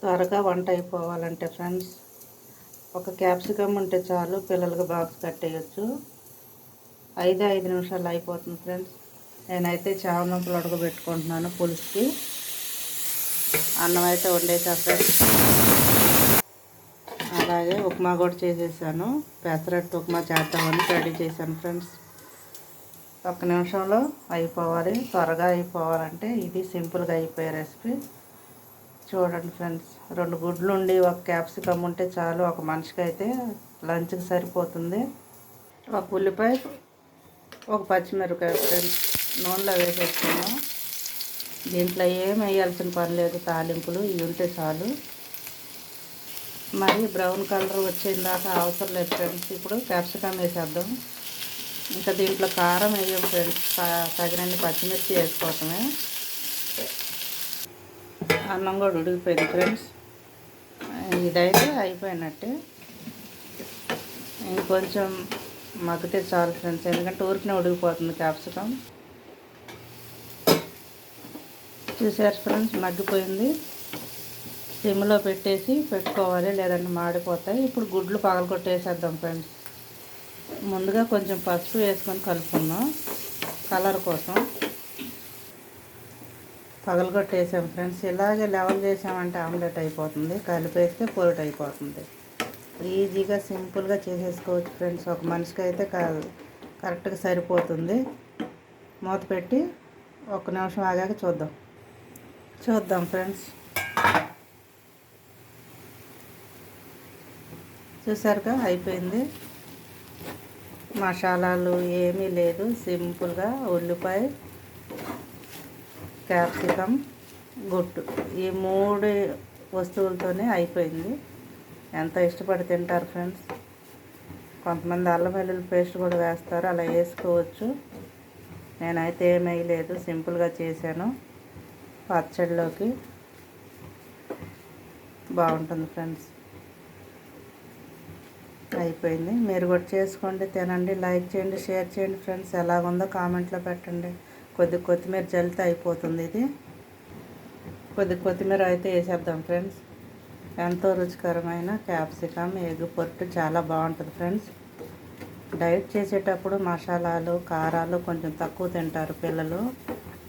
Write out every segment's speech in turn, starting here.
త్వరగా వంట అయిపోవాలంటే ఫ్రెండ్స్ ఒక క్యాప్సికమ్ ఉంటే చాలు పిల్లలకి బాక్స్ కట్టేయచ్చు. ఐదు ఐదు నిమిషాలు అయిపోతుంది ఫ్రెండ్స్. నేనైతే చావనంపులు ఉడకబెట్టుకుంటున్నాను పులుసుకి. అన్నం అయితే వండేసా ఫ్రెండ్స్. అలాగే ఉప్మా కూడా చేసేసాను. పెసరట్టు ఉప్మా చేద్దామని రెడీ చేశాను ఫ్రెండ్స్. ఒక నిమిషంలో అయిపోవాలి. త్వరగా అయిపోవాలంటే ఇది సింపుల్గా అయిపోయే రెసిపీ. చూడండి ఫ్రెండ్స్ రెండు గుడ్లు ఉండి ఒక క్యాప్సికమ్ ఉంటే చాలు. ఒక మనిషికి అయితే లంచ్కి సరిపోతుంది. ఒక ఉల్లిపాయ ఒక పచ్చిమిరపకాయ ఫ్రెండ్స్ నూనెలో వేసేసుకున్నాం దీంట్లో ఏం వేయాల్సిన పని లేదు తాలింపులు ఇవి ఉంటే చాలు. మరి బ్రౌన్ కలర్ వచ్చేదాకా అవసరం లేదు ఫ్రెండ్స్ ఇప్పుడు క్యాప్సికమ్ వేసేద్దాం. ఇంకా దీంట్లో కారం వేయం ఫ్రెండ్స్. తగినన్ని పచ్చిమిర్చి వేసుకోవటమే. అన్నం కూడా ఉడికిపోయింది ఫ్రెండ్స్. ఇదైతే అయిపోయినట్టే. ఇంకొంచెం మగ్గితే చాలు ఫ్రెండ్స్ ఎందుకంటే ఊరికినే ఉడికిపోతుంది క్యాప్సికమ్ చూసారు ఫ్రెండ్స్ మగ్గిపోయింది. సిమ్లో పెట్టేసి పెట్టుకోవాలి లేదంటే మాడిపోతాయి. ఇప్పుడు గుడ్లు పగలగొట్టేసేద్దాం ఫ్రెండ్స్. ముందుగా కొంచెం పసుపు వేసుకొని కలుపుకున్నాం కలర్ కోసం. పగలగొట్టేసాం ఫ్రెండ్స్. ఇలాగే లెవెల్ చేసామంటే ఆమ్లెట్ అయిపోతుంది. కలిపేస్తే పొరట్ అయిపోతుంది. ఈజీగా సింపుల్గా చేసేసుకోవచ్చు ఫ్రెండ్స్. ఒక మనిషికి అయితే కరెక్ట్గా సరిపోతుంది. మూత పెట్టి ఒక నిమిషం ఆగాక చూద్దాం. చూద్దాం ఫ్రెండ్స్. చూసారుగా? అయిపోయింది. మసాలాలు ఏమీ లేదు. సింపుల్గా ఉల్లిపాయ క్యాప్సికమ్ గుట్టు ఈ మూడు వస్తువులతోనే అయిపోయింది. ఎంత ఇష్టపడి తింటారు ఫ్రెండ్స్? కొంతమంది అల్లం వెల్లుల్లి పేస్ట్ కూడా వేస్తారు. అలా వేసుకోవచ్చు. నేనైతే ఏం సింపుల్గా చేశాను. పచ్చడిలోకి బాగుంటుంది ఫ్రెండ్స్. అయిపోయింది. మీరు కూడా చేసుకోండి తినండి లైక్ చేయండి షేర్ చేయండి ఫ్రెండ్స్. ఎలాగుందో కామెంట్లో పెట్టండి. కొద్ది కొత్తిమీర జల్లితే అయిపోతుంది ఇది. కొద్ది కొత్తిమీర అయితే వేసేద్దాం ఫ్రెండ్స్. ఎంతో రుచికరమైన క్యాప్సికమ్ ఎగ్ పొట్టు చాలా బాగుంటుంది ఫ్రెండ్స్. డైట్ చేసేటప్పుడు మసాలాలు కారాలు కొంచెం తక్కువ తింటారు పిల్లలు.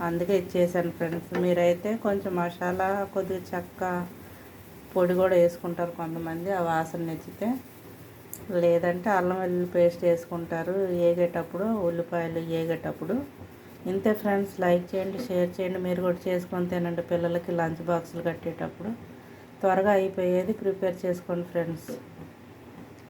అందుకే ఇచ్చేసాను ఫ్రెండ్స్. మీరైతే కొంచెం మసాలా కొద్దిగా చెక్క పొడి కూడా వేసుకుంటారు కొంతమంది. ఆ వాసన నచ్చితే లేదంటే అల్లం వెల్లుల్లి పేస్ట్ వేసుకుంటారు. ఏగేటప్పుడు ఉల్లిపాయలు ఏగేటప్పుడు ఇంతే ఫ్రెండ్స్ లైక్ చేయండి షేర్ చేయండి. మీరు కూడా చేసుకొని తినండి. పిల్లలకి లంచ్ బాక్సులు కట్టేటప్పుడు. త్వరగా అయిపోయేది. ప్రిపేర్ చేసుకోండి ఫ్రెండ్స్